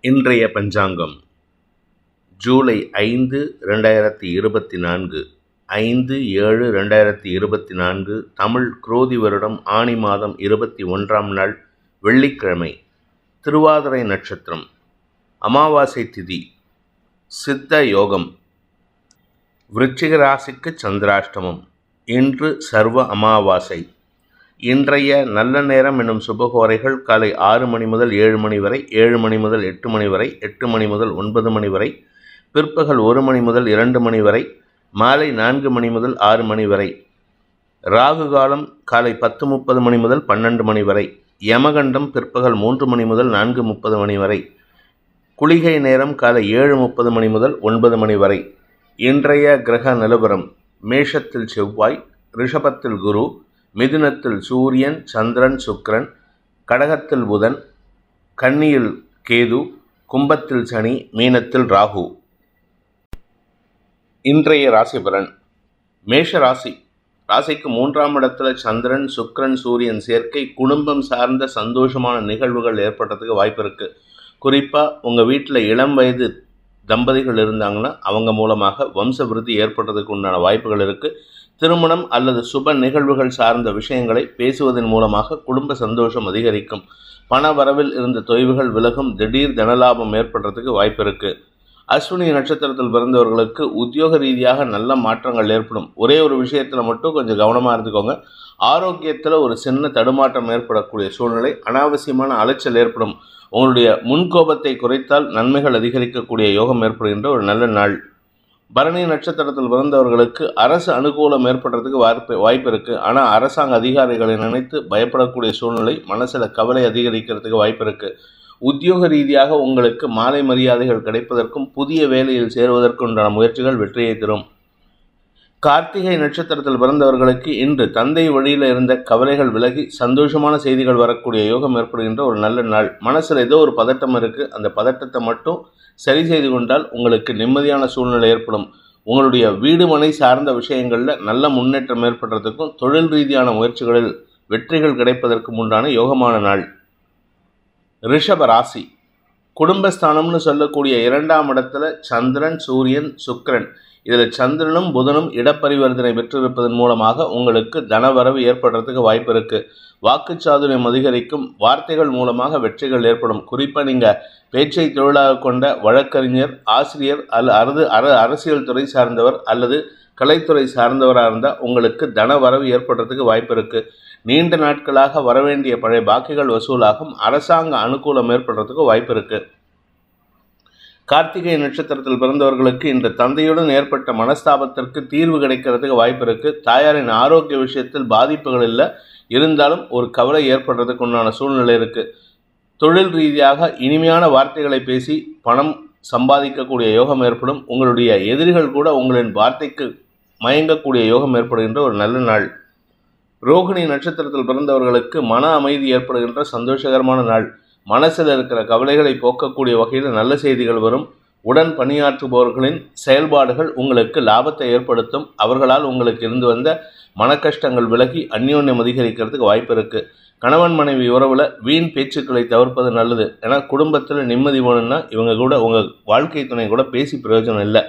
இன்றைய பஞ்சாங்கம். ஜூலை ஐந்து ரெண்டாயிரத்தி இருபத்தி நான்கு. ஐந்து ஏழு ரெண்டாயிரத்தி இருபத்தி நான்கு. தமிழ் குரோதி வருடம் ஆனி மாதம் இருபத்தி ஒன்றாம் நாள் வெள்ளிக்கிழமை. திருவாதிரை நட்சத்திரம். அமாவாசை திதி. சித்த யோகம். விருச்சிக ராசிக்கு சந்திராஷ்டமம். இன்று சர்வ அமாவாசை. இன்றைய நல்ல நேரம் என்னும் சுபகோரைகள் காலை ஆறு மணி முதல் ஏழு மணி வரை ஏழு மணி முதல் எட்டு மணி வரை எட்டு மணி முதல் ஒன்பது மணி வரை பிற்பகல் ஒரு மணி முதல் இரண்டு மணி வரை மாலை நான்கு மணி முதல் ஆறு மணி வரை ராகு காலம் காலை பத்து முப்பது மணி முதல் பன்னெண்டு மணி வரை யமகண்டம் பிற்பகல் மூன்று மணி முதல் நான்கு முப்பது மணி வரை குளிகை நேரம் காலை ஏழு முப்பது மணி முதல் ஒன்பது மணி வரை இன்றைய கிரக நிலவரம் மேஷத்தில் செவ்வாய் ரிஷபத்தில் குரு மிதுனத்தில் சூரியன் சந்திரன் சுக்ரன் கடகத்தில் புதன் கன்னியில் கேது கும்பத்தில் சனி மீனத்தில் ராகு. இன்றைய ராசி பலன். மேஷ ராசி. ராசிக்கு மூன்றாம் இடத்துல சந்திரன் சுக்ரன் சூரியன் சேர்க்கை குடும்பம் சார்ந்த சந்தோஷமான நிகழ்வுகள் ஏற்படுறதுக்கு வாய்ப்பு இருக்குது குறிப்பாக உங்கள் வீட்டில் இளம் வயது தம்பதிகள் இருந்தாங்கன்னா அவங்க மூலமாக வம்ச விருத்தி ஏற்படுறதுக்கு உண்டான வாய்ப்புகள் இருக்குது திருமணம் அல்லது சுப நிகழ்வுகள் சார்ந்த விஷயங்களை பேசுவதன் மூலமாக குடும்ப சந்தோஷம் அதிகரிக்கும். பண வரவில் இருந்த தொய்வுகள் விலகும். திடீர் தனலாபம் ஏற்படுறதுக்கு வாய்ப்பு இருக்குது அஸ்வினி நட்சத்திரத்தில் பிறந்தவர்களுக்கு உத்தியோக ரீதியாக நல்ல மாற்றங்கள் ஏற்படும். ஒரே ஒரு விஷயத்தில் மட்டும் கொஞ்சம் கவனமாக இருந்துக்கோங்க. ஆரோக்கியத்தில் ஒரு சின்ன தடுமாற்றம் ஏற்படக்கூடிய சூழ்நிலை அனாவசியமான அலைச்சல் ஏற்படும். உங்களுடைய முன்கோபத்தை குறைத்தால் நன்மைகள் அதிகரிக்கக்கூடிய யோகம் ஏற்படுகின்ற ஒரு நல்ல நாள். பரணி நட்சத்திரத்தில் பிறந்தவர்களுக்கு அரசு அனுகூலம் ஏற்படுறதுக்கு வாய்ப்பு வாய்ப்பு இருக்குது ஆனால் அரசாங்க அதிகாரிகளை நினைத்து பயப்படக்கூடிய சூழ்நிலை மனசில் கவலை அதிகரிக்கிறதுக்கு வாய்ப்பு இருக்குது உத்தியோக ரீதியாக உங்களுக்கு மாலை மரியாதைகள் கிடைப்பதற்கும் புதிய வேலையில் சேருவதற்கு உண்டான முயற்சிகள் வெற்றியை தரும். கார்த்திகை நட்சத்திரத்தில் பிறந்தவர்களுக்கு இன்று தந்தை வழியில் இருந்த கவலைகள் விலகி சந்தோஷமான செய்திகள் வரக்கூடிய யோகம் ஏற்படுகின்ற ஒரு நல்ல நாள். மனசில் ஏதோ ஒரு பதட்டம் இருக்குது அந்த பதட்டத்தை மட்டும் சரி செய்து கொண்டால் உங்களுக்கு நிம்மதியான சூழ்நிலை ஏற்படும். உங்களுடைய வீடு மனை சார்ந்த விஷயங்களில் நல்ல முன்னேற்றம் ஏற்படுறதுக்கும் தொழில் ரீதியான முயற்சிகளில் வெற்றிகள் கிடைப்பதற்கும் உண்டான யோகமான நாள். ரிஷப ராசி. குடும்பஸ்தானம்னு சொல்லக்கூடிய இரண்டாம் இடத்துல சந்திரன் சூரியன் சுக்கரன். இதில் சந்திரனும் புதனும் இடப்பரிவர்த்தனை பெற்றிருப்பதன் மூலமாக உங்களுக்கு தனவரவு ஏற்படுறதுக்கு வாய்ப்பு இருக்குது வாக்குச்சாதுரியம் அதிகரிக்கும். வார்த்தைகள் மூலமாக வெற்றிகள் ஏற்படும். குறிப்பாக நீங்கள் பேச்சை தொழிலாக கொண்ட வழக்கறிஞர் ஆசிரியர் அல்ல அறுது அர அரசியல் துறை சார்ந்தவர் அல்லது கலைத்துறை சார்ந்தவராக இருந்தால் உங்களுக்கு தன வரவு ஏற்படுறதுக்கு வாய்ப்பு இருக்குது நீண்ட நாட்களாக வரவேண்டிய பழைய பாக்கிகள் வசூலாகும். அரசாங்க அனுகூலம் ஏற்படுறதுக்கு வாய்ப்பு இருக்குது கார்த்திகை நட்சத்திரத்தில் பிறந்தவர்களுக்கு இந்த தந்தையுடன் ஏற்பட்ட மனஸ்தாபத்திற்கு தீர்வு கிடைக்கிறதுக்கு வாய்ப்பு இருக்குது தாயாரின் ஆரோக்கிய விஷயத்தில் பாதிப்புகள் இல்லை. இருந்தாலும் ஒரு கவலை ஏற்படுறதுக்கு உண்டான சூழ்நிலை இருக்குது தொழில் ரீதியாக இனிமையான வார்த்தைகளை பேசி பணம் சம்பாதிக்கக்கூடிய யோகம் ஏற்படும். உங்களுடைய எதிரிகள் கூட உங்களின் வார்த்தைக்கு மயங்கக்கூடிய யோகம் ஏற்படுகின்ற ஒரு நல்ல நாள். ரோகிணி நட்சத்திரத்தில் பிறந்தவர்களுக்கு மன அமைதி ஏற்படுகின்ற சந்தோஷகரமான நாள். மனசில் இருக்கிற கவலைகளை போக்கக்கூடிய வகையில் நல்ல செய்திகள் வரும். உடன் பணியாற்றுபவர்களின் செயல்பாடுகள் உங்களுக்கு லாபத்தை ஏற்படுத்தும். அவர்களால் உங்களுக்கு இருந்து வந்த மன கஷ்டங்கள் விலகி அந்யோன்யம் அதிகரிக்கிறதுக்கு வாய்ப்பு இருக்குது கணவன் மனைவி உறவில் வீண் பேச்சுக்களை தவிர்ப்பது நல்லது. ஏன்னா குடும்பத்தில் நிம்மதி வேணும்னா இவங்க கூட உங்கள் வாழ்க்கை துணை கூட பேசி பிரயோஜனம் இல்லை.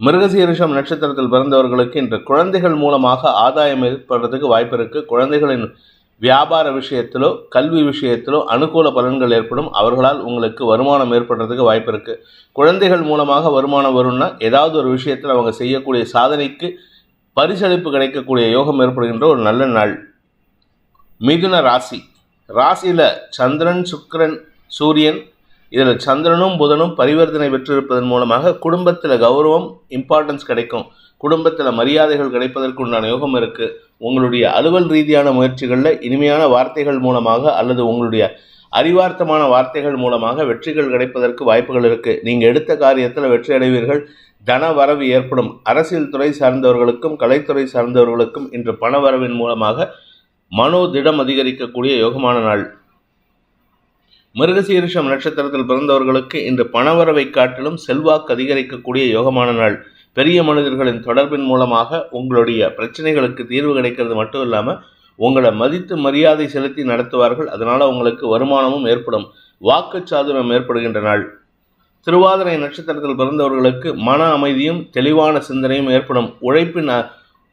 மிருகசீரிஷம் நட்சத்திரத்தில் பிறந்தவர்களுக்கு இன்று குழந்தைகள் மூலமாக ஆதாயம் ஏற்படுறதுக்கு வாய்ப்பு இருக்குது குழந்தைகளின் வியாபார விஷயத்திலோ கல்வி விஷயத்திலோ அனுகூல பலன்கள் ஏற்படும். அவர்களால் உங்களுக்கு வருமானம் ஏற்படுறதுக்கு வாய்ப்பு இருக்குது குழந்தைகள் மூலமாக வருமானம் வரும்னா ஏதாவது ஒரு விஷயத்தில் அவங்க செய்யக்கூடிய சாதனைக்கு பரிசளிப்பு கிடைக்கக்கூடிய யோகம் ஏற்படுகின்ற ஒரு நல்ல நாள். மிதுன ராசி. ராசியில் சந்திரன் சுக்கரன் சூரியன் இதில் சந்திரனும் புதனும் பரிவர்த்தனை பெற்றிருப்பதன் மூலமாக குடும்பத்தில் கௌரவம் இம்பார்ட்டன்ஸ் கிடைக்கும். குடும்பத்தில் மரியாதைகள் கிடைப்பதற்கு உண்டான யோகம் இருக்குது உங்களுடைய அலுவல் ரீதியான முயற்சிகளில் இனிமையான வார்த்தைகள் மூலமாக அல்லது உங்களுடைய அறிவார்த்தமான வார்த்தைகள் மூலமாக வெற்றிகள் கிடைப்பதற்கு வாய்ப்புகள் இருக்குது நீங்கள் எடுத்த காரியத்தில் வெற்றி அடைவீர்கள். தன வரவு ஏற்படும். அரசியல் துறை சார்ந்தவர்களுக்கும் கலைத்துறை சார்ந்தவர்களுக்கும் இன்று பண வரவின் மூலமாக மனோதிடம் அதிகரிக்கக்கூடிய யோகமான நாள். மிருகசீரிஷம் நட்சத்திரத்தில் பிறந்தவர்களுக்கு இன்று பணவரவை காட்டிலும் செல்வாக்கு அதிகரிக்கக்கூடிய யோகமான நாள். பெரிய மனிதர்களின் தொடர்பின் மூலமாக உங்களுடைய பிரச்சனைகளுக்கு தீர்வு கிடைக்கிறது மட்டும் இல்லாமல் உங்களை மதித்து மரியாதை செலுத்தி நடத்துவார்கள். அதனால் உங்களுக்கு வருமானமும் ஏற்படும். வாக்கு வாக்குச்சாதுரம் ஏற்படுகின்ற நாள். திருவாதிரை நட்சத்திரத்தில் பிறந்தவர்களுக்கு மன அமைதியும் தெளிவான சிந்தனையும் ஏற்படும். உழைப்பின்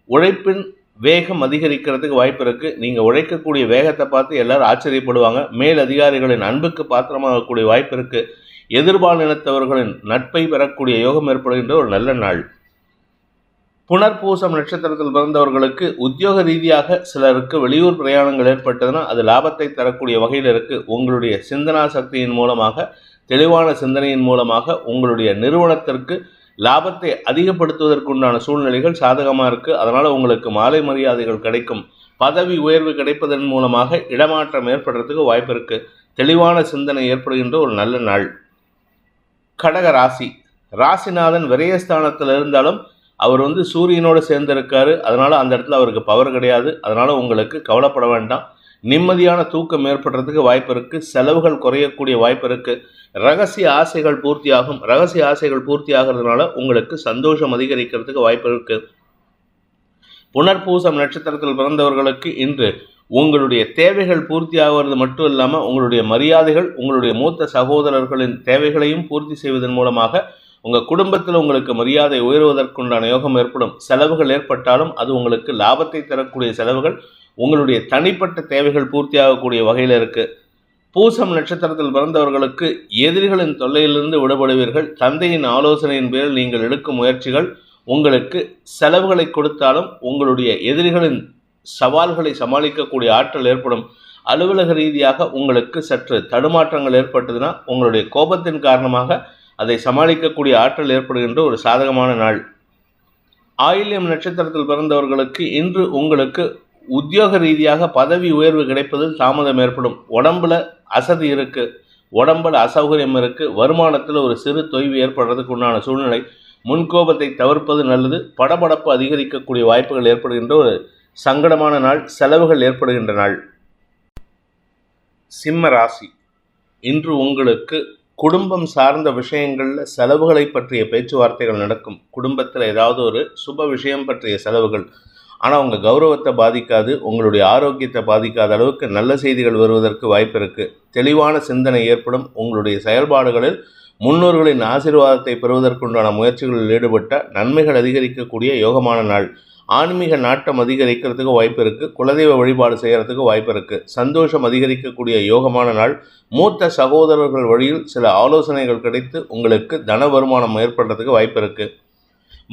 உழைப்பின் வேகம் அதிகரிக்கிறதுக்கு வாய்ப்பு இருக்கு. நீங்க உழைக்கக்கூடிய வேகத்தை பார்த்து எல்லாரும் ஆச்சரியப்படுவாங்க. மேல் அதிகாரிகளின் அன்புக்கு பாத்திரமாகக்கூடிய வாய்ப்பு இருக்குது எதிர்பால் இனத்தவர்களின் நட்பை பெறக்கூடிய யோகம் ஏற்படுகின்ற ஒரு நல்ல நாள். புனர்பூசம் நட்சத்திரத்தில் பிறந்தவர்களுக்கு உத்தியோக ரீதியாக சிலருக்கு வெளியூர் பிரயாணங்கள் ஏற்பட்டதுன்னா அது லாபத்தை தரக்கூடிய வகையில் இருக்கு. உங்களுடைய சிந்தனா சக்தியின் மூலமாக தெளிவான சிந்தனையின் மூலமாக உங்களுடைய நிறுவனத்திற்கு லாபத்தை அதிகப்படுத்துவதற்குண்டான சூழ்நிலைகள் சாதகமாக இருக்கு. அதனால் உங்களுக்கு மாலை மரியாதைகள் கிடைக்கும். பதவி உயர்வு கிடைப்பதன் மூலமாக இடமாற்றம் ஏற்படுறதுக்கு வாய்ப்பு இருக்கு. தெளிவான சிந்தனை ஏற்படுகின்ற ஒரு நல்ல நாள். கடக ராசி. ராசிநாதன் விரயஸ்தானத்தில் இருந்தாலும் அவர் வந்து சூரியனோடு சேர்ந்திருக்காரு. அதனால் அந்த இடத்துல அவருக்கு பவர் கிடையாது. அதனால் உங்களுக்கு கவலைப்பட வேண்டாம். நிம்மதியான தூக்கம் ஏற்படுறதுக்கு வாய்ப்பு இருக்குது செலவுகள் குறையக்கூடிய வாய்ப்பு இருக்குது ரகசிய ஆசைகள் பூர்த்தியாகும். ரகசிய ஆசைகள் பூர்த்தி ஆகிறதுனால உங்களுக்கு சந்தோஷம் அதிகரிக்கிறதுக்கு வாய்ப்பு இருக்குது புனர்பூசம் நட்சத்திரத்தில் பிறந்தவர்களுக்கு இன்று உங்களுடைய தேவைகள் பூர்த்தி ஆகிறது மட்டும் இல்லாமல் உங்களுடைய மரியாதைகள் உங்களுடைய மூத்த சகோதரர்களின் தேவைகளையும் பூர்த்தி செய்வதன் மூலமாக உங்கள் குடும்பத்தில் உங்களுக்கு மரியாதை உயர்வதற்குண்டான யோகம் ஏற்படும். செலவுகள் ஏற்பட்டாலும் அது உங்களுக்கு லாபத்தை தரக்கூடிய செலவுகள் உங்களுடைய தனிப்பட்ட தேவைகள் பூர்த்தியாகக்கூடிய வகையில் இருக்குது பூசம் நட்சத்திரத்தில் பிறந்தவர்களுக்கு எதிரிகளின் தொல்லையிலிருந்து விடுபடுவீர்கள். தந்தையின் ஆலோசனையின் பேரில் நீங்கள் எடுக்கும் முயற்சிகள் உங்களுக்கு செலவுகளை கொடுத்தாலும் உங்களுடைய எதிரிகளின் சவால்களை சமாளிக்கக்கூடிய ஆற்றல் ஏற்படும். அலுவலக ரீதியாக உங்களுக்கு சற்று தடுமாற்றங்கள் ஏற்பட்டதுன்னா உங்களுடைய கோபத்தின் காரணமாக அதை சமாளிக்கக்கூடிய ஆற்றல் ஏற்படுகின்ற ஒரு சாதகமான நாள். ஆயில்யம் நட்சத்திரத்தில் பிறந்தவர்களுக்கு இன்று உங்களுக்கு உத்தியோக ரீதியாக பதவி உயர்வு கிடைப்பதில் தாமதம் ஏற்படும். உடம்புல அசதி இருக்குது உடம்புல அசௌகரியம் இருக்கு. வருமானத்தில் ஒரு சிறு தொய்வு ஏற்படுறதுக்கு உண்டான சூழ்நிலை. முன்கோபத்தை தவிர்ப்பது நல்லது. படபடப்பு அதிகரிக்கக்கூடிய வாய்ப்புகள் ஏற்படுகின்ற ஒரு சங்கடமான நாள் செலவுகள் ஏற்படுகின்ற நாள். சிம்ம ராசி இன்று உங்களுக்கு குடும்பம் சார்ந்த விஷயங்களில் செலவுகளை பற்றிய பேச்சுவார்த்தைகள் நடக்கும். குடும்பத்தில் ஏதாவது ஒரு சுப விஷயம் பற்றிய செலவுகள். ஆனால் உங்கள் கௌரவத்தை பாதிக்காது உங்களுடைய ஆரோக்கியத்தை பாதிக்காத அளவுக்கு நல்ல செய்திகள் வருவதற்கு வாய்ப்பு இருக்குது தெளிவான சிந்தனை ஏற்படும். உங்களுடைய செயல்பாடுகளில் முன்னோர்களின் ஆசீர்வாதத்தை பெறுவதற்குண்டான முயற்சிகளில் ஈடுபட்ட நன்மைகள் அதிகரிக்கக்கூடிய யோகமான நாள். ஆன்மீக நாட்டம் அதிகரிக்கிறதுக்கு வாய்ப்பு இருக்குது குலதெய்வ வழிபாடு செய்கிறதுக்கு வாய்ப்பு இருக்குது சந்தோஷம் அதிகரிக்கக்கூடிய யோகமான நாள். மூத்த சகோதரர்கள் வழியில் சில ஆலோசனைகள் கிடைத்து உங்களுக்கு தன வருமானம் ஏற்படுறதுக்கு வாய்ப்பு இருக்குது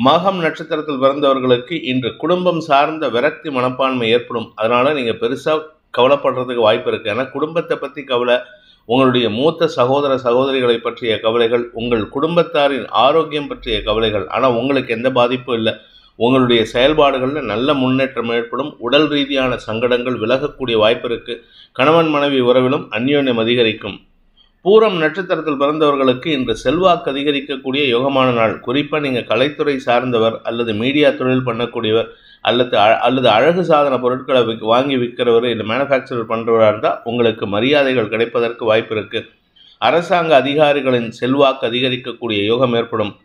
மகம் நட்சத்திரத்தில் பிறந்தவர்களுக்கு இன்று குடும்பம் சார்ந்த விரக்தி மனப்பான்மை ஏற்படும். அதனால் நீங்கள் பெருசாக கவலைப்படுறதுக்கு வாய்ப்பு இருக்குது ஏன்னா குடும்பத்தை பற்றி கவலை உங்களுடைய மூத்த சகோதர சகோதரிகளை பற்றிய கவலைகள் உங்கள் குடும்பத்தாரின் ஆரோக்கியம் பற்றிய கவலைகள். ஆனால் உங்களுக்கு எந்த பாதிப்பும் இல்லை. உங்களுடைய செயல்பாடுகளில் நல்ல முன்னேற்றம் ஏற்படும். உடல் ரீதியான சங்கடங்கள் விலகக்கூடிய வாய்ப்பு இருக்குது கணவன் மனைவி உறவிலும் அந்யோன்யம் அதிகரிக்கும். பூரம் நட்சத்திரத்தில் பிறந்தவர்களுக்கு இன்று செல்வாக்கு அதிகரிக்கக்கூடிய யோகமான நாள். குறிப்பாக நீங்கள் கலைத்துறை சார்ந்தவர் அல்லது மீடியா தொழில் பண்ணக்கூடியவர் அல்லது அ- அல்லது அழகு சாதன பொருட்களை விக் வாங்கி விற்கிறவர் இல்லை மேனுஃபேக்சர் பண்ணுறவராக இருந்தால் உங்களுக்கு மரியாதைகள் கிடைப்பதற்கு வாய்ப்பு இருக்குது அரசாங்க அதிகாரிகளின் செல்வாக்கு அதிகரிக்கக்கூடிய யோகம் ஏற்படும்.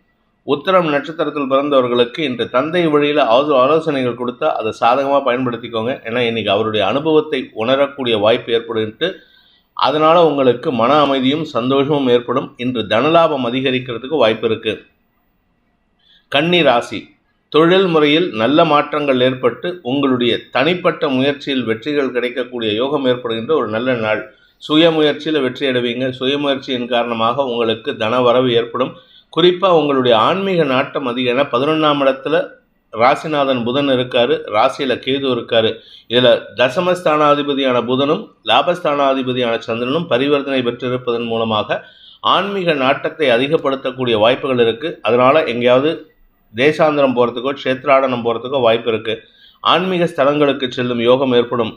உத்தரம் நட்சத்திரத்தில் பிறந்தவர்களுக்கு இன்று தந்தை வழியில் ஆலோ ஆலோசனைகள் கொடுத்தா அதை சாதகமாக பயன்படுத்திக்கோங்க. ஏன்னா இன்னைக்கு அவருடைய அனுபவத்தை உணரக்கூடிய வாய்ப்பு ஏற்படுன்ட்டு அதனால் உங்களுக்கு மன அமைதியும் சந்தோஷமும் ஏற்படும். இன்று தனலாபம் அதிகரிக்கிறதுக்கு வாய்ப்பு இருக்கு. கன்னி ராசி தொழில் முறையில் நல்ல மாற்றங்கள் ஏற்பட்டு உங்களுடைய தனிப்பட்ட முயற்சியில் வெற்றிகள் கிடைக்கக்கூடிய யோகம் ஏற்படுகின்ற ஒரு நல்ல நாள். சுய முயற்சியில் வெற்றி அடைவீங்க. சுயமுயற்சியின் காரணமாக உங்களுக்கு தன வரவு ஏற்படும். குறிப்பாக உங்களுடைய ஆன்மீக நாட்டம் அதிகம். ஏன்னா பதினொன்றாம் இடத்துல ராசிநாதன் புதன் இருக்காரு ராசியில் கேது இருக்காரு. இதில் தசமஸ்தானாதிபதியான புதனும் லாபஸ்தானாதிபதியான சந்திரனும் பரிவர்த்தனை பெற்றிருப்பதன் மூலமாக ஆன்மீக நாட்டத்தை அதிகப்படுத்தக்கூடிய வாய்ப்புகள் இருக்குது அதனால் எங்கேயாவது தேசாந்திரம் போகிறதுக்கோ க்ஷேத்ராடனம் போகிறதுக்கோ வாய்ப்பு இருக்குது ஆன்மீக ஸ்தலங்களுக்கு செல்லும் யோகம் ஏற்படும்.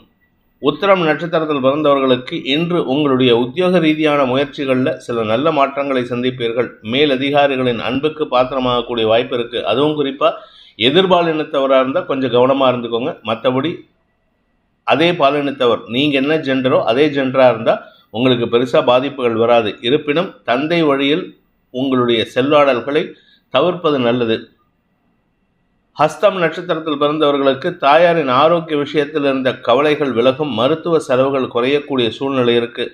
உத்திரம் நட்சத்திரத்தில் பிறந்தவர்களுக்கு இன்று உங்களுடைய உத்தியோக ரீதியான முயற்சிகளில் சில நல்ல மாற்றங்களை சந்திப்பீர்கள். மேலதிகாரிகளின் அன்புக்கு பாத்திரமாகக்கூடிய வாய்ப்பு இருக்குது அதுவும் குறிப்பாக எதிர்பாலினத்தவராக இருந்தால் கொஞ்சம் கவனமாக இருந்துக்கோங்க. மற்றபடி அதே பாலினத்தவர் நீங்கள் என்ன ஜெண்டரோ அதே ஜெண்டராக இருந்தால் உங்களுக்கு பெருசாக பாதிப்புகள் வராது. இருப்பினும் தந்தை வழியில் உங்களுடைய செல்வாடல்களை தவிர்ப்பது நல்லது. ஹஸ்தம் நட்சத்திரத்தில் பிறந்தவர்களுக்கு தாயாரின் ஆரோக்கிய விஷயத்தில் இருந்த கவலைகள் விலகும் மருத்துவ செலவுகள் குறையக்கூடிய சூழ்நிலை இருக்கு.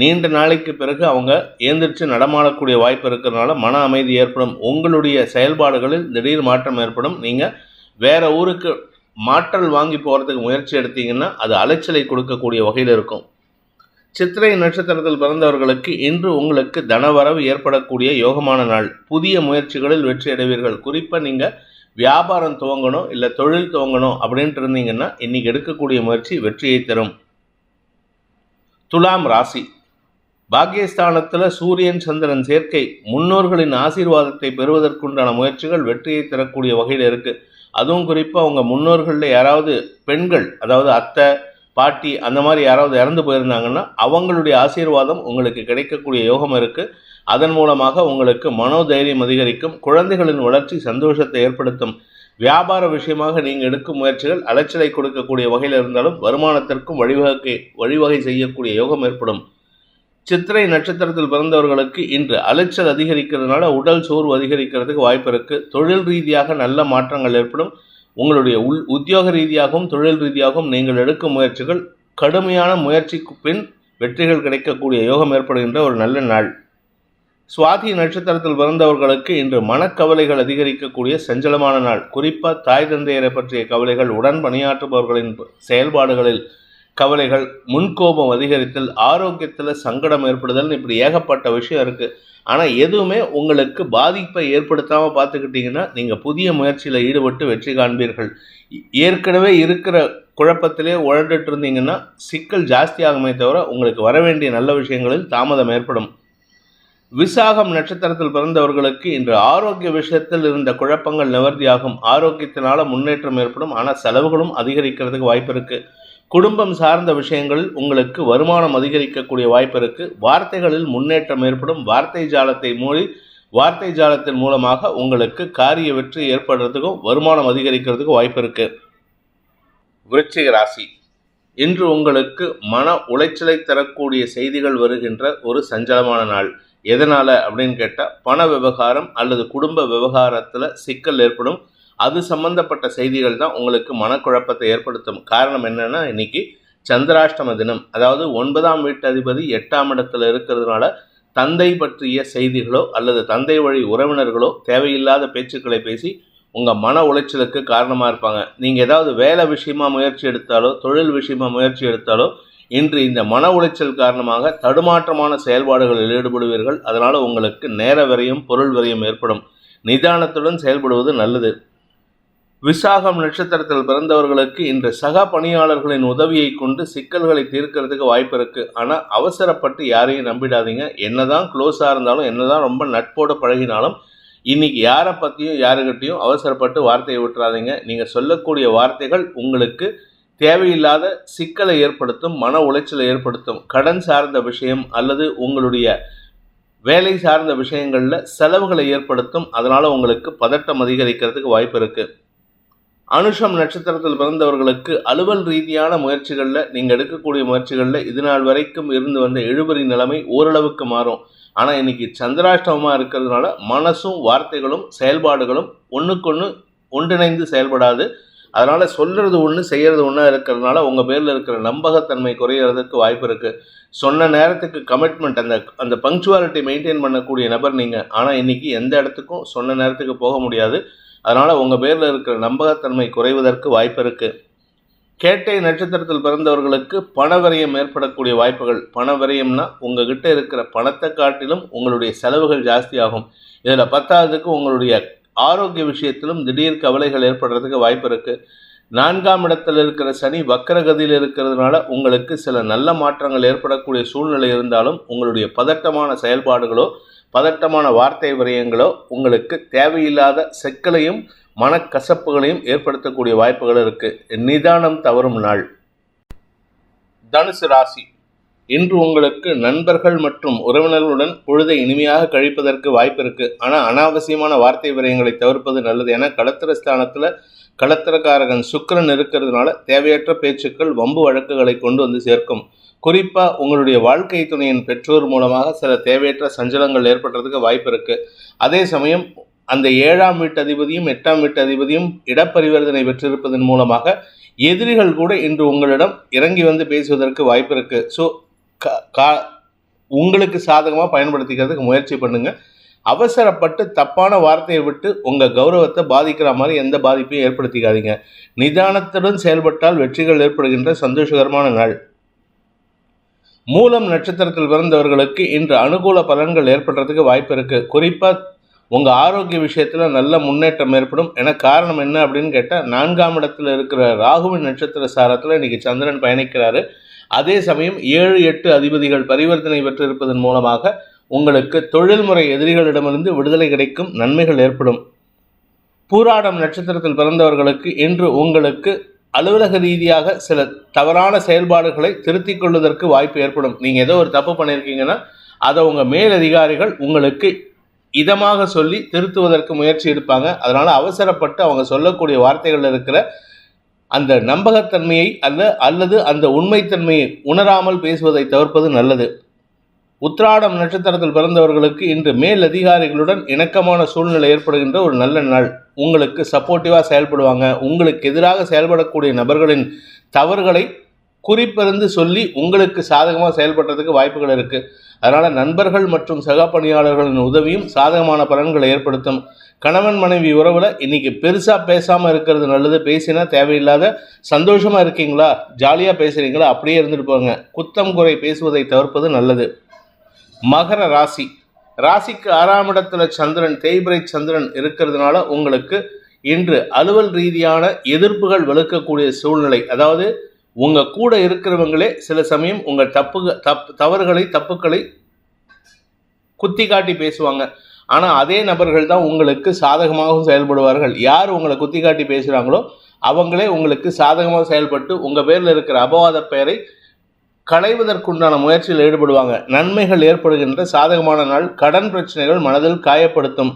நீண்ட நாளைக்கு பிறகு அவங்க ஏந்திரிச்சு நடமாடக்கூடிய வாய்ப்பு இருக்கிறதுனால மன அமைதி ஏற்படும். உங்களுடைய செயல்பாடுகளில் திடீர் மாற்றம் ஏற்படும். நீங்கள் வேற ஊருக்கு மாற்றல் வாங்கி போகிறதுக்கு முயற்சி எடுத்தீங்கன்னா அது அலைச்சலை கொடுக்கக்கூடிய வகையில் இருக்கும். சித்திரை நட்சத்திரத்தில் பிறந்தவர்களுக்கு இன்று உங்களுக்கு தனவரவு ஏற்படக்கூடிய யோகமான நாள். புதிய முயற்சிகளில் வெற்றி அடைவீர்கள். குறிப்பாக நீங்கள் வியாபாரம் துவங்கணும் இல்லை தொழில் துவங்கணும் அப்படின்ட்டு இருந்தீங்கன்னா இன்னைக்கு எடுக்கக்கூடிய முயற்சி வெற்றியை தரும். துலாம் ராசி. பாக்கியஸ்தானத்தில் சூரியன் சந்திரன் சேர்க்கை. முன்னோர்களின் ஆசீர்வாதத்தை பெறுவதற்குண்டான முயற்சிகள் வெற்றியை தரக்கூடிய வகையில் இருக்குது அதுவும் குறிப்பாக உங்கள் முன்னோர்களில் யாராவது பெண்கள் அதாவது அத்தை பாட்டி அந்த மாதிரி யாராவது இறந்து போயிருந்தாங்கன்னா அவங்களுடைய ஆசீர்வாதம் உங்களுக்கு கிடைக்கக்கூடிய யோகம் இருக்குது அதன் மூலமாக உங்களுக்கு மனோதைரியம் அதிகரிக்கும் குழந்தைகளின் வளர்ச்சி சந்தோஷத்தை ஏற்படுத்தும். வியாபார விஷயமாக நீங்கள் எடுக்கும் முயற்சிகள் அலைச்சலை கொடுக்கக்கூடிய வகையில் இருந்தாலும் வருமானத்திற்கும் வழிவகை வழிவகை செய்யக்கூடிய யோகம் ஏற்படும். சித்திரை நட்சத்திரத்தில் பிறந்தவர்களுக்கு இன்று அலைச்சல் அதிகரிக்கிறதுனால உடல் சோர்வு அதிகரிக்கிறதுக்கு வாய்ப்பு இருக்குது தொழில் ரீதியாக நல்ல மாற்றங்கள் ஏற்படும். உங்களுடைய உள் உத்தியோக ரீதியாகவும் தொழில் ரீதியாகவும் நீங்கள் எடுக்கும் முயற்சிகள் கடுமையான முயற்சிக்கு பின் வெற்றிகள் கிடைக்கக்கூடிய யோகம் ஏற்படுகின்ற ஒரு நல்ல நாள். சுவாதி நட்சத்திரத்தில் பிறந்தவர்களுக்கு இன்று மனக்கவலைகள் அதிகரிக்கக்கூடிய சஞ்சலமான நாள். குறிப்பாக தாய் தந்தையரை பற்றிய கவலைகள் உடன் பணியாற்றுபவர்களின் செயல்பாடுகளில் கவலைகள் முன்கோபம் அதிகரித்தல் ஆரோக்கியத்தில் சங்கடம் ஏற்படுதல் இப்படி ஏகப்பட்ட விஷயம் இருக்குது ஆனால் எதுவுமே உங்களுக்கு பாதிப்பை ஏற்படுத்தாமல் பார்த்துக்கிட்டிங்கன்னா நீங்கள் புதிய முயற்சியில் ஈடுபட்டு வெற்றி காண்பீர்கள். ஏற்கனவே இருக்கிற குழப்பத்திலே உழண்டுட்டு இருந்தீங்கன்னா சிக்கல் ஜாஸ்தியாகுமே தவிர உங்களுக்கு வர வேண்டிய நல்ல விஷயங்களில் தாமதம் ஏற்படும். விசாகம் நட்சத்திரத்தில் பிறந்தவர்களுக்கு இன்று ஆரோக்கிய விஷயத்தில் இருந்த குழப்பங்கள் நிவர்த்தியாகும். ஆரோக்கியத்தினால முன்னேற்றம் ஏற்படும். ஆனால் செலவுகளும் அதிகரிக்கிறதுக்கு வாய்ப்பு இருக்கு. குடும்பம் சார்ந்த விஷயங்களில் உங்களுக்கு வருமானம் அதிகரிக்கக்கூடிய வாய்ப்பு இருக்கு. வார்த்தைகளில் முன்னேற்றம் ஏற்படும். வார்த்தை ஜாலத்தை மூடி வார்த்தை ஜாலத்தின் மூலமாக உங்களுக்கு காரிய வெற்றி ஏற்படுறதுக்கும் வருமானம் அதிகரிக்கிறதுக்கும் வாய்ப்பு இருக்கு. விருச்சிக ராசி. இன்று உங்களுக்கு மன உளைச்சலை தரக்கூடிய செய்திகள் வருகின்ற ஒரு சஞ்சலமான நாள். எதனால் அப்படின்னு கேட்டால் பண விவகாரம் அல்லது குடும்ப விவகாரத்தில் சிக்கல் ஏற்படும். அது சம்பந்தப்பட்ட செய்திகள் தான் உங்களுக்கு மனக்குழப்பத்தை ஏற்படுத்தும். காரணம் என்னென்னா இன்னைக்கு சந்திராஷ்டம தினம். அதாவது ஒன்பதாம் வீட்டு அதிபதி எட்டாம் இடத்துல இருக்கிறதுனால தந்தை பற்றிய செய்திகளோ அல்லது தந்தை வழி உறவினர்களோ தேவையில்லாத பேச்சுக்களை பேசி உங்கள் மன உளைச்சலுக்கு காரணமாக இருப்பாங்க. நீங்கள் ஏதாவது வேலை விஷயமாக முயற்சி எடுத்தாலோ தொழில் விஷயமாக முயற்சி எடுத்தாலோ இன்று இந்த மன உளைச்சல் காரணமாக தடுமாற்றமான செயல்பாடுகளில் ஈடுபடுவீர்கள். அதனால் உங்களுக்கு நேர விரையும் பொருள் விரையும் ஏற்படும். நிதானத்துடன் செயல்படுவது நல்லது. விசாகம் நட்சத்திரத்தில் பிறந்தவர்களுக்கு இன்று சக பணியாளர்களின் உதவியை கொண்டு சிக்கல்களை தீர்க்கிறதுக்கு வாய்ப்பு இருக்குது ஆனால் அவசரப்பட்டு யாரையும் நம்பிடாதீங்க. என்னதான் க்ளோஸாக இருந்தாலும் என்னதான் ரொம்ப நட்போடு பழகினாலும் இன்னைக்கு யாரை பற்றியும் யாருக்கிட்டையும் அவசரப்பட்டு வார்த்தையை விட்டுறாதீங்க. நீங்கள் சொல்லக்கூடிய வார்த்தைகள் உங்களுக்கு தேவையில்லாத சிக்கலை ஏற்படுத்தும் மன உளைச்சலை ஏற்படுத்தும் கடன் சார்ந்த விஷயம் அல்லது உங்களுடைய வேலை சார்ந்த விஷயங்களில் செலவுகளை ஏற்படுத்தும் அதனால் உங்களுக்கு பதட்டம் அதிகரிக்கிறதுக்கு வாய்ப்பு இருக்குது அனுஷம் நட்சத்திரத்தில் பிறந்தவர்களுக்கு அலுவல் ரீதியான முயற்சிகளில் நீங்கள் எடுக்கக்கூடிய முயற்சிகளில் இது நாள் வரைக்கும் இருந்து வந்த இழுபறி நிலைமை ஓரளவுக்கு மாறும். ஆனால் இன்னைக்கு சந்திராஷ்டமமாக இருக்கிறதுனால மனசும் வார்த்தைகளும் செயல்பாடுகளும் ஒன்றுக்கொன்று ஒன்றிணைந்து செயல்படாது. அதனால் சொல்கிறது ஒன்று செய்கிறது ஒன்றா இருக்கிறதுனால உங்கள் பேரில் இருக்கிற நம்பகத்தன்மை குறையிறதுக்கு வாய்ப்பு இருக்குது சொன்ன நேரத்துக்கு கமிட்மெண்ட் அந்த அந்த பங்க்சுவாலிட்டி மெயின்டைன் பண்ணக்கூடிய நபர் நீங்கள் ஆனால் இன்றைக்கி எந்த இடத்துக்கும் சொன்ன நேரத்துக்கு போக முடியாது. அதனால் உங்கள் பேரில் இருக்கிற நம்பகத்தன்மை குறைவதற்கு வாய்ப்பு இருக்குது கேட்டை நட்சத்திரத்தில் பிறந்தவர்களுக்கு பண ஏற்படக்கூடிய வாய்ப்புகள். பண உங்கள் உங்ககிட்ட இருக்கிற பணத்தை காட்டிலும் உங்களுடைய செலவுகள் ஜாஸ்தியாகும். இதில் பத்தாவதுக்கு உங்களுடைய ஆரோக்கிய விஷயத்திலும் திடீர் கவலைகள் ஏற்படுறதுக்கு வாய்ப்பு இருக்குது நான்காம் இடத்தில் இருக்கிற சனி வக்கரகதியில் இருக்கிறதுனால உங்களுக்கு சில நல்ல மாற்றங்கள் ஏற்படக்கூடிய சூழ்நிலை இருந்தாலும் உங்களுடைய பதட்டமான செயல்பாடுகளோ பதட்டமான வார்த்தை விரயங்களோ உங்களுக்கு தேவையில்லாத செக்கலையும் மனக்கசப்புகளையும் ஏற்படுத்தக்கூடிய வாய்ப்புகள் இருக்குது நிதானம் தவறும் நாள். தனுசு ராசி. இன்று உங்களுக்கு நண்பர்கள் மற்றும் உறவினர்களுடன் பொழுதை இனிமையாக கழிப்பதற்கு வாய்ப்பு இருக்குது ஆனால் அனாவசியமான வார்த்தை விரயங்களை தவிர்ப்பது நல்லது. ஏன்னா களத்திர ஸ்தானத்தில் களத்திரக்காரகன் சுக்கிரன் இருக்கிறதுனால தேவையற்ற பேச்சுக்கள் வம்பு வழக்குகளை கொண்டு வந்து சேர்க்கும். குறிப்பாக உங்களுடைய வாழ்க்கை துணையின் பெற்றோர் மூலமாக சில தேவையற்ற சஞ்சலங்கள் ஏற்படுறதுக்கு வாய்ப்பு இருக்குது அதே சமயம் அந்த ஏழாம் வீட்டு அதிபதியும் எட்டாம் வீட்டு அதிபதியும் இடப்பரிவர்த்தனை பெற்றிருப்பதன் மூலமாக எதிரிகள் கூட இன்று உங்களிடம் இறங்கி வந்து பேசுவதற்கு வாய்ப்பு இருக்குது ஸோ கா உங்களுக்கு சாதகமாக பயன்படுத்திக்கிறதுக்கு முயற்சி பண்ணுங்க. அவசரப்பட்டு தப்பான வார்த்தையை விட்டு உங்கள் கௌரவத்தை பாதிக்கிற மாதிரி எந்த பாதிப்பையும் ஏற்படுத்திக்காதீங்க. நிதானத்துடன் செயல்பட்டால் வெற்றிகள் ஏற்படுகின்ற சந்தோஷகரமான நாள். மூலம் நட்சத்திரத்தில் பிறந்தவர்களுக்கு இன்று அனுகூல பலன்கள் ஏற்படுறதுக்கு வாய்ப்பு இருக்குது குறிப்பாக உங்கள் ஆரோக்கிய விஷயத்தில் நல்ல முன்னேற்றம் ஏற்படும். என காரணம் என்ன அப்படின்னு கேட்டால் நான்காம் இடத்தில் இருக்கிற ராகுவின் நட்சத்திர சாரத்தில் இன்றைக்கி சந்திரன் பயணிக்கிறாரு. அதே சமயம் ஏழு எட்டு அதிபதிகள் பரிவர்த்தனை பெற்றிருப்பதன் மூலமாக உங்களுக்கு தொழில்முறை எதிரிகளிடமிருந்து விடுதலை கிடைக்கும் நன்மைகள் ஏற்படும். பூராடம் நட்சத்திரத்தில் பிறந்தவர்களுக்கு இன்று உங்களுக்கு அலுவலக ரீதியாக சில தவறான செயல்பாடுகளை திருத்திக் கொள்வதற்கு வாய்ப்பு ஏற்படும். நீங்கள் ஏதோ ஒரு தப்பு பண்ணியிருக்கீங்கன்னா அதை உங்கள் மேலதிகாரிகள் உங்களுக்கு இதமாக சொல்லி திருத்துவதற்கு முயற்சி எடுப்பாங்க. அதனால் அவசரப்பட்டு அவங்க சொல்லக்கூடிய வார்த்தைகளில் இருக்கிற அந்த நம்பகத்தன்மையை அல்ல அல்லது அந்த உண்மைத்தன்மையை உணராமல் பேசுவதை தவிர்ப்பது நல்லது. உத்ராடம் நட்சத்திரத்தில் பிறந்தவர்களுக்கு இன்று மேல் அதிகாரிகளுடன் இணக்கமான சூழ்நிலை ஏற்படுகின்ற ஒரு நல்ல நாள். உங்களுக்கு சப்போர்ட்டிவாக செயல்படுவாங்க. உங்களுக்கு எதிராக செயல்படக்கூடிய நபர்களின் தவறுகளை குறிப்பிருந்து சொல்லி உங்களுக்கு சாதகமாக செயல்படுறதுக்கு வாய்ப்புகள் இருக்குது அதனால் நண்பர்கள் மற்றும் சக பணியாளர்களின் உதவியும் சாதகமான பலன்களை ஏற்படுத்தும். கணவன் மனைவி உறவில் இன்னைக்கு பெருசாக பேசாமல் இருக்கிறது நல்லது. பேசினா தேவையில்லாத சந்தோஷமாக இருக்கீங்களா? ஜாலியாக பேசுகிறீங்களா அப்படியே இருந்துட்டு போங்க. குத்தம் குறை பேசுவதை தவிர்ப்பது நல்லது. மகர ராசி. ராசிக்கு ஆறாம் இடத்துல சந்திரன் தேய்பிரை சந்திரன் இருக்கிறதுனால உங்களுக்கு இன்று அலுவல் ரீதியான எதிர்ப்புகள் வலுக்கக்கூடிய சூழ்நிலை. அதாவது உங்கள் கூட இருக்கிறவங்களே சில சமயம் உங்கள் தப்பு தப் தவறுகளை தப்புக்களை குத்தி காட்டி பேசுவாங்க. ஆனால் அதே நபர்கள் தான் உங்களுக்கு சாதகமாகவும் செயல்படுவார்கள். யார் உங்களை குத்தி காட்டி பேசுகிறாங்களோ அவங்களே உங்களுக்கு சாதகமாக செயல்பட்டு உங்கள் பேரில் இருக்கிற அபவாத பெயரை களைவதற்குண்டான முயற்சியில் ஈடுபடுவாங்க. நன்மைகள் ஏற்படுகின்ற சாதகமான நாள் கடன் பிரச்சனைகள் மனதில் காயப்படுத்தும்.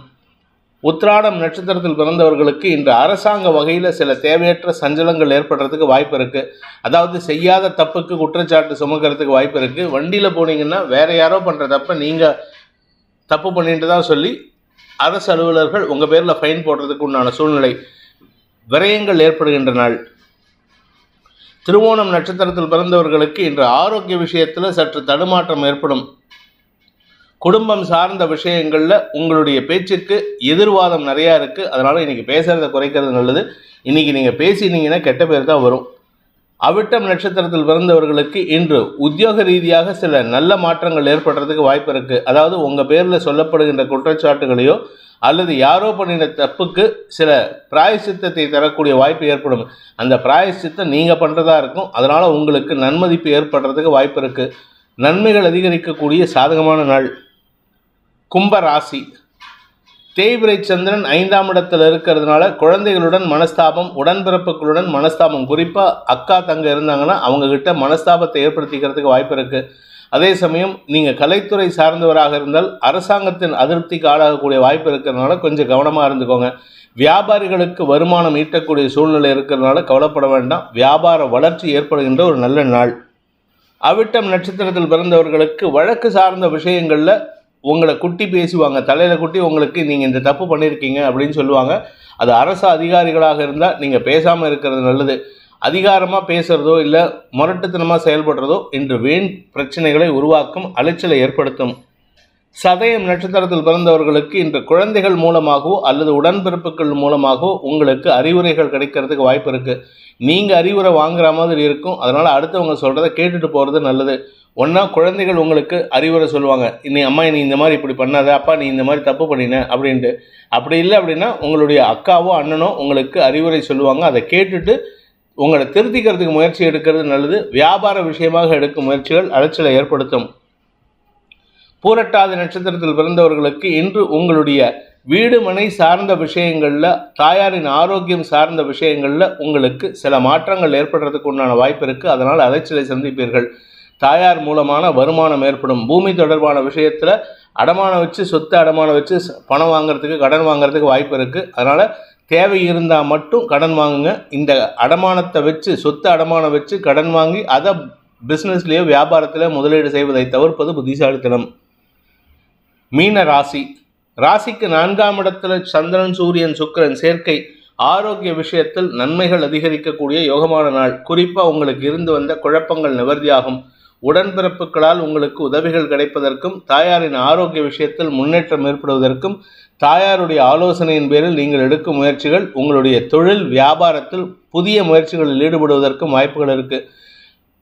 உத்ராடம் நட்சத்திரத்தில் பிறந்தவர்களுக்கு இன்று அரசாங்க வகையில் சில தேவையற்ற சஞ்சலங்கள் ஏற்படுறதுக்கு வாய்ப்பு இருக்குது அதாவது செய்யாத தப்புக்கு குற்றச்சாட்டு சுமக்கிறதுக்கு வாய்ப்பு இருக்குது வண்டியில் போனீங்கன்னா வேற யாரோ பண்ணுற தப்பை நீங்கள் தப்பு பண்ணிட்டு தான் சொல்லி அரசு அலுவலர்கள் உங்கள் பேரில் ஃபைன் போடுறதுக்கு உண்டான சூழ்நிலை விரயங்கள் ஏற்படுகின்ற நாள் திருவோணம் நட்சத்திரத்தில் பிறந்தவர்களுக்கு இன்று ஆரோக்கிய விஷயத்தில் சற்று தடுமாற்றம் ஏற்படும். குடும்பம் சார்ந்த விஷயங்களில் உங்களுடைய பேச்சுக்கு எதிர்வாதம் நிறையா இருக்குது அதனால் இன்றைக்கி பேசுகிறத குறைக்கிறது நல்லது. இன்றைக்கி நீங்கள் பேசினீங்கன்னா கெட்ட பேர் தான் வரும். அவிட்டம் நட்சத்திரத்தில் பிறந்தவர்களுக்கு இன்று உத்தியோக ரீதியாக சில நல்ல மாற்றங்கள் ஏற்படுறதுக்கு வாய்ப்பு இருக்குது அதாவது உங்கள் பேரில் சொல்லப்படுகின்ற குற்றச்சாட்டுகளையோ அல்லது யாரோ பண்ணின தப்புக்கு சில பிராயசித்தத்தை தரக்கூடிய வாய்ப்பு ஏற்படும். அந்த பிராயசித்தம் நீங்கள் பண்ணுறதா இருக்கும். அதனால் உங்களுக்கு நன்மதிப்பு ஏற்படுறதுக்கு வாய்ப்பு இருக்குது நன்மைகள் அதிகரிக்கக்கூடிய சாதகமான நாள் கும்ப ராசி. தேய்பிரை சந்திரன் ஐந்தாம் இடத்துல இருக்கிறதுனால குழந்தைகளுடன் மனஸ்தாபம் உடன்பிறப்புகளுடன் மனஸ்தாபம். குறிப்பாக அக்கா தங்க இருந்தாங்கன்னா அவங்கக்கிட்ட மனஸ்தாபத்தை ஏற்படுத்திக்கிறதுக்கு வாய்ப்பு இருக்குது அதே சமயம் நீங்கள் கலைத்துறை சார்ந்தவராக இருந்தால் அரசாங்கத்தின் அதிருப்திக்கு ஆளாகக்கூடிய வாய்ப்பு இருக்கிறதுனால கொஞ்சம் கவனமாக இருந்துக்கோங்க. வியாபாரிகளுக்கு வருமானம் ஈட்டக்கூடிய சூழ்நிலை இருக்கிறதுனால கவலைப்பட வேண்டாம். வியாபார வளர்ச்சி ஏற்படுகின்ற ஒரு நல்ல நாள். அவிட்டம் நட்சத்திரத்தில் பிறந்தவர்களுக்கு வழக்கு சார்ந்த விஷயங்களில் உங்களை குட்டி பேசுவாங்க தலையில் குட்டி உங்களுக்கு நீங்கள் இந்த தப்பு பண்ணியிருக்கீங்க அப்படின்னு சொல்லுவாங்க. அது அரசு அதிகாரிகளாக இருந்தால் நீங்கள் பேசாமல் இருக்கிறது நல்லது. அதிகாரமாக பேசுகிறதோ இல்லை முரட்டுத்தனமாக செயல்படுறதோ இன்று வீண் பிரச்சனைகளை உருவாக்கும் அலைச்சலை ஏற்படுத்தும். சதயம் நட்சத்திரத்தில் பிறந்தவர்களுக்கு இன்று குழந்தைகள் மூலமாகவோ அல்லது உடன்பிறப்புகள் மூலமாகவோ உங்களுக்கு அறிவுரைகள் கிடைக்கிறதுக்கு வாய்ப்பு இருக்குது நீங்கள் அறிவுரை வாங்குற மாதிரி இருக்கும். அதனால் அடுத்தவங்க சொல்கிறத கேட்டுட்டு போகிறது நல்லது. ஒன்றா குழந்தைகள் உங்களுக்கு அறிவுரை சொல்லுவாங்க நீ அம்மா நீ இந்த மாதிரி இப்படி பண்ணாத அப்பா நீ இந்த மாதிரி தப்பு பண்ணின அப்படின்ட்டு. அப்படி இல்லை அப்படின்னா உங்களுடைய அக்காவோ அண்ணனோ உங்களுக்கு அறிவுரை சொல்லுவாங்க. அதை கேட்டுட்டு உங்களை திருத்திக்கிறதுக்கு முயற்சி எடுக்கிறது நல்லது. வியாபார விஷயமாக எடுக்கும் முயற்சிகள் அலைச்சலை ஏற்படுத்தும். பூரட்டாதி நட்சத்திரத்தில் பிறந்தவர்களுக்கு இன்று உங்களுடைய வீடு மனை சார்ந்த விஷயங்களில் தாயாரின் ஆரோக்கியம் சார்ந்த விஷயங்களில் உங்களுக்கு சில மாற்றங்கள் ஏற்படுறதுக்கு உண்டான வாய்ப்பு இருக்குது அதனால் அலைச்சலை சந்திப்பீர்கள். தாயார் மூலமான வருமானம் ஏற்படும். பூமி தொடர்பான விஷயத்தில் அடமானம் வச்சு சொத்து அடமானம் வச்சு பணம் வாங்குறதுக்கு கடன் வாங்குறதுக்கு வாய்ப்பு இருக்குது அதனால் தேவை இருந்தால் மட்டும் கடன் வாங்குங்க. இந்த அடமானத்தை வச்சு சொத்து அடமானம் வச்சு கடன் வாங்கி அதை பிஸ்னஸ்லேயோ வியாபாரத்திலேயோ முதலீடு செய்வதை தவிர்ப்பது புத்திசாலித்தனம். மீன ராசி. ராசிக்கு நான்காம் இடத்துல சந்திரன் சூரியன் சுக்கிரன் சேர்க்கை ஆரோக்கிய விஷயத்தில் நன்மைகள் அதிகரிக்கக்கூடிய யோகமான நாள். குறிப்பாக உங்களுக்கு இருந்து வந்த குழப்பங்கள் நிவர்த்தியாகும். உடன்பிறப்புகளால் உங்களுக்கு உதவிகள் கிடைப்பதற்கும் தாயாரின் ஆரோக்கிய விஷயத்தில் முன்னேற்றம் ஏற்படுவதற்கும் தாயாருடைய ஆலோசனையின் பேரில் நீங்கள் எடுக்கும் முயற்சிகள் உங்களுடைய தொழில் வியாபாரத்தில் புதிய முயற்சிகளில் ஈடுபடுவதற்கும் வாய்ப்புகள் இருக்குது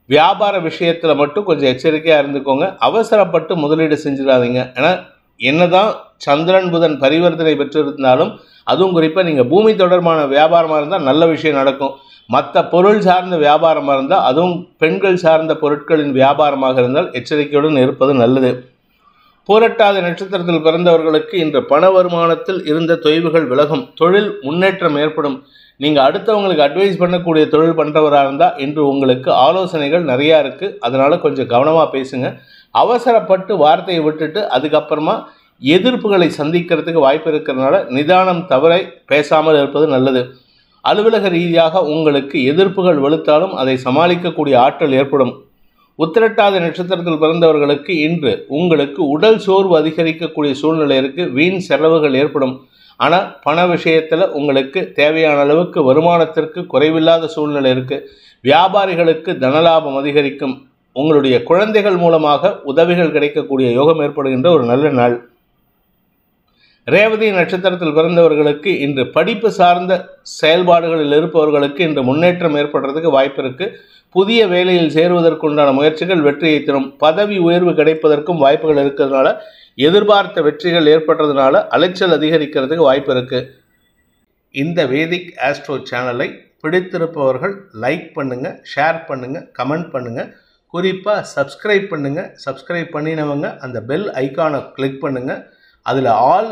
வியாபார விஷயத்தில் மட்டும் கொஞ்சம் எச்சரிக்கையாக இருந்துக்கோங்க. அவசரப்பட்டு முதலீடு செஞ்சிடாதீங்க. ஏன்னா என்னதான் சந்திரன் புதன் பரிவர்த்தனை பெற்றிருந்தாலும் அதுவும் குறிப்பாக நீங்கள் பூமி தொடர்பான வியாபாரமாக இருந்தால் நல்ல விஷயம் நடக்கும். மற்ற பொருள் சார்ந்த வியாபாரமாக இருந்தால் அதுவும் பெண்கள் சார்ந்த பொருட்களின் வியாபாரமாக இருந்தால் எச்சரிக்கையுடன் இருப்பது நல்லது. போரட்டாத நட்சத்திரத்தில் பிறந்தவர்களுக்கு இன்று பண வருமானத்தில் இருந்த தொய்வுகள் விலகும். தொழில் முன்னேற்றம் ஏற்படும். நீங்கள் அடுத்தவங்களுக்கு அட்வைஸ் பண்ணக்கூடிய தொழில் பண்ணுறவராக இருந்தால் இன்று உங்களுக்கு ஆலோசனைகள் நிறையா இருக்குது அதனால் கொஞ்சம் கவனமாக பேசுங்க. அவசரப்பட்டு வார்த்தையை விட்டுட்டு அதுக்கப்புறமா எதிர்ப்புகளை சந்திக்கிறதுக்கு வாய்ப்பு இருக்கிறதுனால நிதானம் தவிர பேசாமல் இருப்பது நல்லது. அலுவலக ரீதியாக உங்களுக்கு எதிர்ப்புகள் வலுத்தாலும் அதை சமாளிக்கக்கூடிய ஆற்றல் ஏற்படும். உத்திரட்டாத நட்சத்திரத்தில் பிறந்தவர்களுக்கு இன்று உங்களுக்கு உடல் சோர்வு அதிகரிக்கக்கூடிய சூழ்நிலை இருக்குது வீண் செலவுகள் ஏற்படும். ஆனால் பண விஷயத்தில் உங்களுக்கு தேவையான அளவுக்கு வருமானத்திற்கு குறைவில்லாத சூழ்நிலை இருக்குது வியாபாரிகளுக்கு தனலாபம் அதிகரிக்கும். உங்களுடைய குழந்தைகள் மூலமாக உதவிகள் கிடைக்கக்கூடிய யோகம் ஏற்படுகின்ற ஒரு நல்ல நாள். ரேவதி நட்சத்திரத்தில் பிறந்தவர்களுக்கு இன்று படிப்பு சார்ந்த செயல்பாடுகளில் இருப்பவர்களுக்கு இன்று முன்னேற்றம் ஏற்படுறதுக்கு வாய்ப்பு இருக்குது புதிய வேலையில் சேருவதற்குண்டான முயற்சிகள் வெற்றியை தரும். பதவி உயர்வு கிடைப்பதற்கும் வாய்ப்புகள் இருக்கிறதுனால எதிர்பார்த்த வெற்றிகள் ஏற்படுறதுனால அலைச்சல் அதிகரிக்கிறதுக்கு வாய்ப்பு இருக்குது இந்த வேதிக் ஆஸ்ட்ரோ சேனலை பிடித்திருப்பவர்கள் லைக் பண்ணுங்கள் ஷேர் பண்ணுங்கள் கமெண்ட் பண்ணுங்கள் குறிப்பாக சப்ஸ்கிரைப் பண்ணுங்கள் சப்ஸ்கிரைப் பண்ணினவங்க அந்த பெல் ஐக்கானை கிளிக் பண்ணுங்கள் அதில் ஆல்